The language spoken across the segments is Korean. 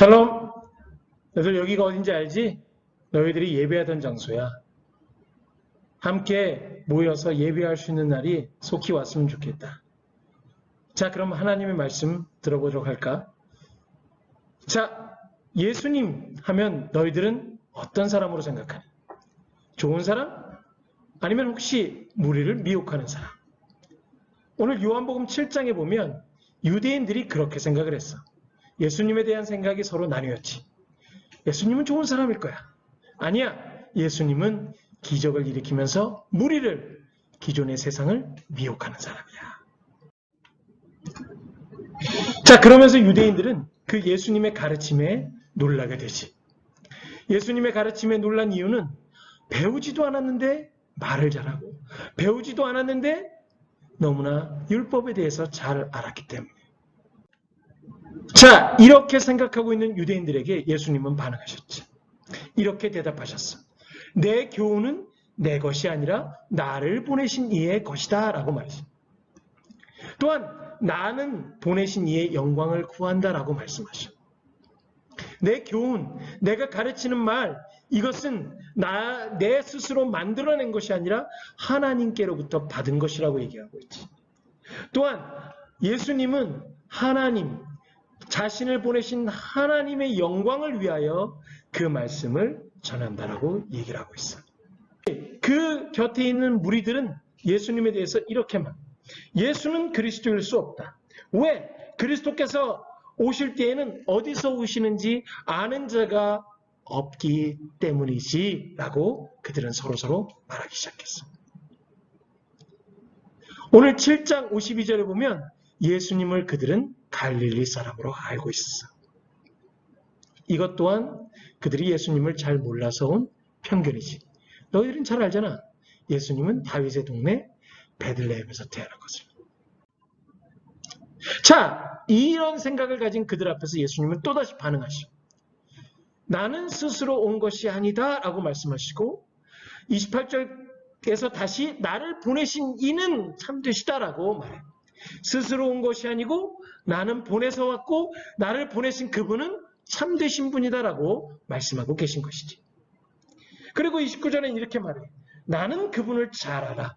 샬롬. 너희들 여기가 어딘지 알지? 너희들이 예배하던 장소야. 함께 모여서 예배할 수 있는 날이 속히 왔으면 좋겠다. 자, 그럼 하나님의 말씀 들어보도록 할까? 자, 예수님 하면 너희들은 어떤 사람으로 생각하니? 좋은 사람? 아니면 혹시 무리를 미혹하는 사람? 오늘 요한복음 7장에 보면 유대인들이 그렇게 생각을 했어. 예수님에 대한 생각이 서로 나뉘었지. 예수님은 좋은 사람일 거야. 아니야. 예수님은 기적을 일으키면서 무리를 기존의 세상을 미혹하는 사람이야. 자, 그러면서 유대인들은 그 예수님의 가르침에 놀라게 되지. 예수님의 가르침에 놀란 이유는 배우지도 않았는데 말을 잘하고 배우지도 않았는데 너무나 율법에 대해서 잘 알았기 때문에. 자, 이렇게 생각하고 있는 유대인들에게 예수님은 반응하셨지. 이렇게 대답하셨어. 내 교훈은 내 것이 아니라 나를 보내신 이의 것이다. 라고 말했어. 또한 나는 보내신 이의 영광을 구한다 라고 말씀하셔. 내 교훈, 내가 가르치는 말, 이것은 나, 내 스스로 만들어낸 것이 아니라 하나님께로부터 받은 것이라고 얘기하고 있지. 또한 예수님은 하나님, 자신을 보내신 하나님의 영광을 위하여 그 말씀을 전한다라고 얘기를 하고 있어. 그 곁에 있는 무리들은 예수님에 대해서 이렇게 말. 예수는 그리스도일 수 없다. 왜? 그리스도께서 오실 때에는 어디서 오시는지 아는 자가 없기 때문이지 라고 그들은 서로서로 말하기 시작했어. 오늘 7장 52절에 보면 예수님을 그들은 갈릴리 사람으로 알고 있어. 이것 또한 그들이 예수님을 잘 몰라서 온 편견이지. 너희들은 잘 알잖아. 예수님은 다윗의 동네 베들레헴에서 태어난 것을. 자, 이런 생각을 가진 그들 앞에서 예수님은 또다시 반응하시고 나는 스스로 온 것이 아니다 라고 말씀하시고 28절에서 다시 나를 보내신 이는 참되시다라고 말해요. 스스로 온 것이 아니고 나는 보내서 왔고 나를 보내신 그분은 참되신 분이다라고 말씀하고 계신 것이지. 그리고 29절엔 이렇게 말해요. 나는 그분을 잘 알아.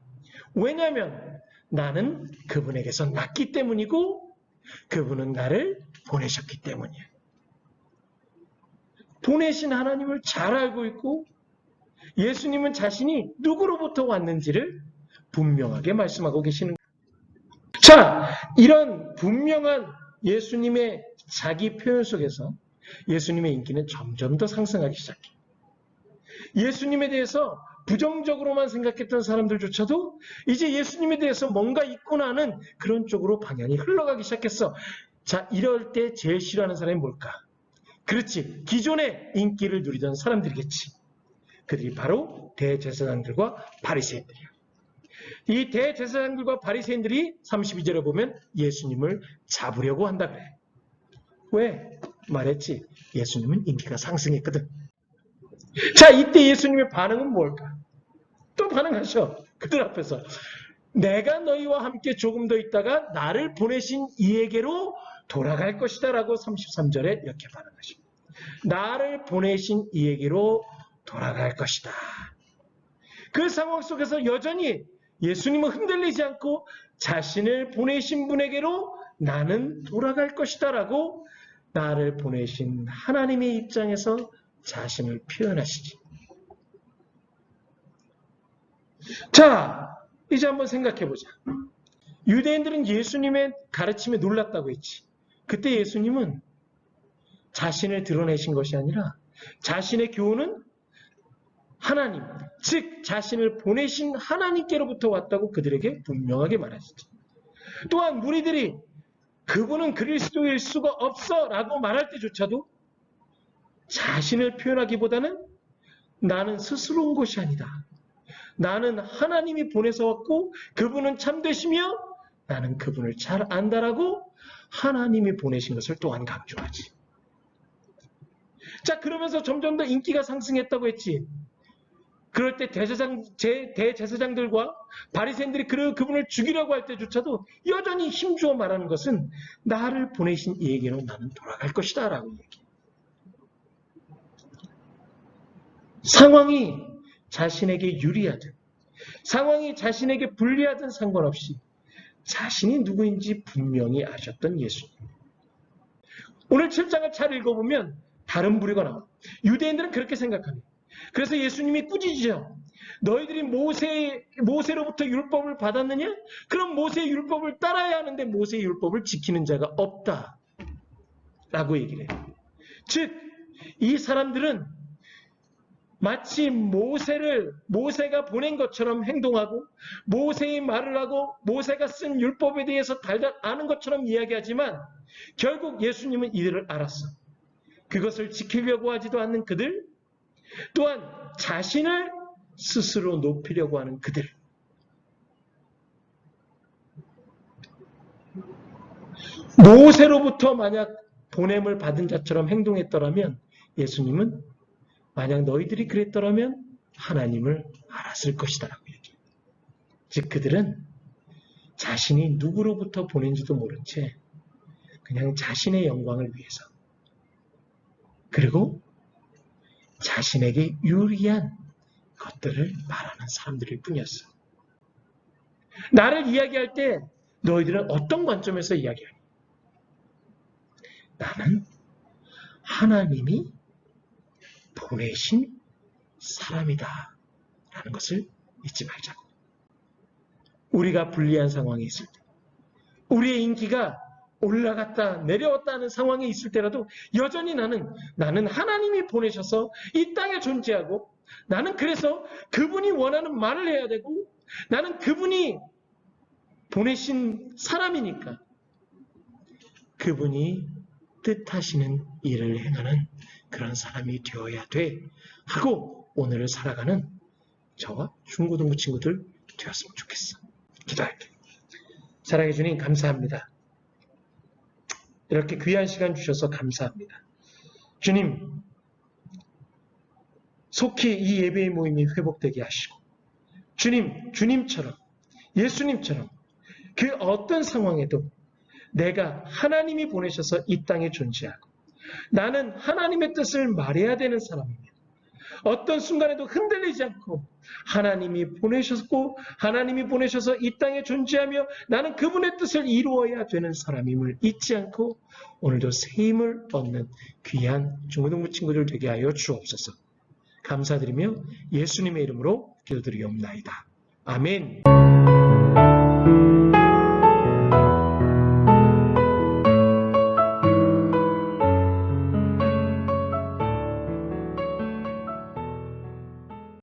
왜냐하면 나는 그분에게서 났기 때문이고 그분은 나를 보내셨기 때문이야. 보내신 하나님을 잘 알고 있고 예수님은 자신이 누구로부터 왔는지를 분명하게 말씀하고 계시는. 자, 이런 분명한 예수님의 자기 표현 속에서 예수님의 인기는 점점 더 상승하기 시작해. 예수님에 대해서 부정적으로만 생각했던 사람들조차도 이제 예수님에 대해서 뭔가 있구나 하는 그런 쪽으로 방향이 흘러가기 시작했어. 자, 이럴 때 제일 싫어하는 사람이 뭘까? 그렇지. 기존의 인기를 누리던 사람들이겠지. 그들이 바로 대제사장들과 바리새인들이야. 이 대제사장들과 바리새인들이 32절에 보면 예수님을 잡으려고 한다 그래. 왜? 말했지. 예수님은 인기가 상승했거든. 자, 이때 예수님의 반응은 뭘까? 또 반응하셔. 그들 앞에서. 내가 너희와 함께 조금 더 있다가 나를 보내신 이에게로 돌아갈 것이다 라고 33절에 이렇게 반응하십니다. 나를 보내신 이에게로 돌아갈 것이다. 그 상황 속에서 여전히 예수님은 흔들리지 않고 자신을 보내신 분에게로 나는 돌아갈 것이다 라고 나를 보내신 하나님의 입장에서 자신을 표현하시지. 자, 이제 한번 생각해 보자. 유대인들은 예수님의 가르침에 놀랐다고 했지. 그때 예수님은 자신을 드러내신 것이 아니라 자신의 교훈은 하나님, 즉 자신을 보내신 하나님께로부터 왔다고 그들에게 분명하게 말하시죠. 또한 무리들이 그분은 그리스도일 수가 없어 라고 말할 때조차도 자신을 표현하기보다는 나는 스스로 온 것이 아니다. 나는 하나님이 보내서 왔고 그분은 참되시며 나는 그분을 잘 안다라고 하나님이 보내신 것을 또한 강조하지. 자, 그러면서 점점 더 인기가 상승했다고 했지. 그럴 때 대제사장, 제, 대제사장들과 바리새인들이 그, 그분을 죽이려고 할 때조차도 여전히 힘주어 말하는 것은 나를 보내신 이에게로 나는 돌아갈 것이다 라고 얘기해요. 상황이 자신에게 유리하든 상황이 자신에게 불리하든 상관없이 자신이 누구인지 분명히 아셨던 예수님. 오늘 7장을 잘 읽어보면 다른 부류가 나와. 유대인들은 그렇게 생각합니다. 그래서 예수님이 꾸짖으죠. 너희들이 모세, 모세로부터 율법을 받았느냐? 그럼 모세의 율법을 따라야 하는데 모세의 율법을 지키는 자가 없다. 라고 얘기를 해요. 즉, 이 사람들은 마치 모세를 모세가 보낸 것처럼 행동하고 모세의 말을 하고 모세가 쓴 율법에 대해서 달달 아는 것처럼 이야기하지만 결국 예수님은 이들을 알았어. 그것을 지키려고 하지도 않는 그들 또한 자신을 스스로 높이려고 하는 그들 모세로부터 만약 보냄을 받은 자처럼 행동했더라면 예수님은 만약 너희들이 그랬더라면 하나님을 알았을 것이다 라고 얘기해요. 즉 그들은 자신이 누구로부터 보낸지도 모른 채 그냥 자신의 영광을 위해서 그리고 자신에게 유리한 것들을 말하는 사람들일 뿐이었어. 나를 이야기할 때 너희들은 어떤 관점에서 이야기하니? 나는 하나님이 보내신 사람이다. 라는 것을 잊지 말자고. 우리가 불리한 상황에 있을 때, 우리의 인기가 올라갔다 내려왔다 하는 상황에 있을 때라도 여전히 나는 나는 하나님이 보내셔서 이 땅에 존재하고 나는 그래서 그분이 원하는 말을 해야 되고 나는 그분이 보내신 사람이니까 그분이 뜻하시는 일을 행하는 그런 사람이 되어야 돼 하고 오늘을 살아가는 저와 중고등부 친구들 되었으면 좋겠어. 기도할게. 사랑해 주님 감사합니다. 이렇게 귀한 시간 주셔서 감사합니다. 주님, 속히 이 예배의 모임이 회복되게 하시고, 주님, 주님처럼, 예수님처럼, 그 어떤 상황에도 내가 하나님이 보내셔서 이 땅에 존재하고, 나는 하나님의 뜻을 말해야 되는 사람입니다. 어떤 순간에도 흔들리지 않고 하나님이 보내셨고 하나님이 보내셔서 이 땅에 존재하며 나는 그분의 뜻을 이루어야 되는 사람임을 잊지 않고 오늘도 새 힘을 얻는 귀한 중고등부 친구들 되게 하여 주옵소서. 감사드리며 예수님의 이름으로 기도드리옵나이다. 아멘.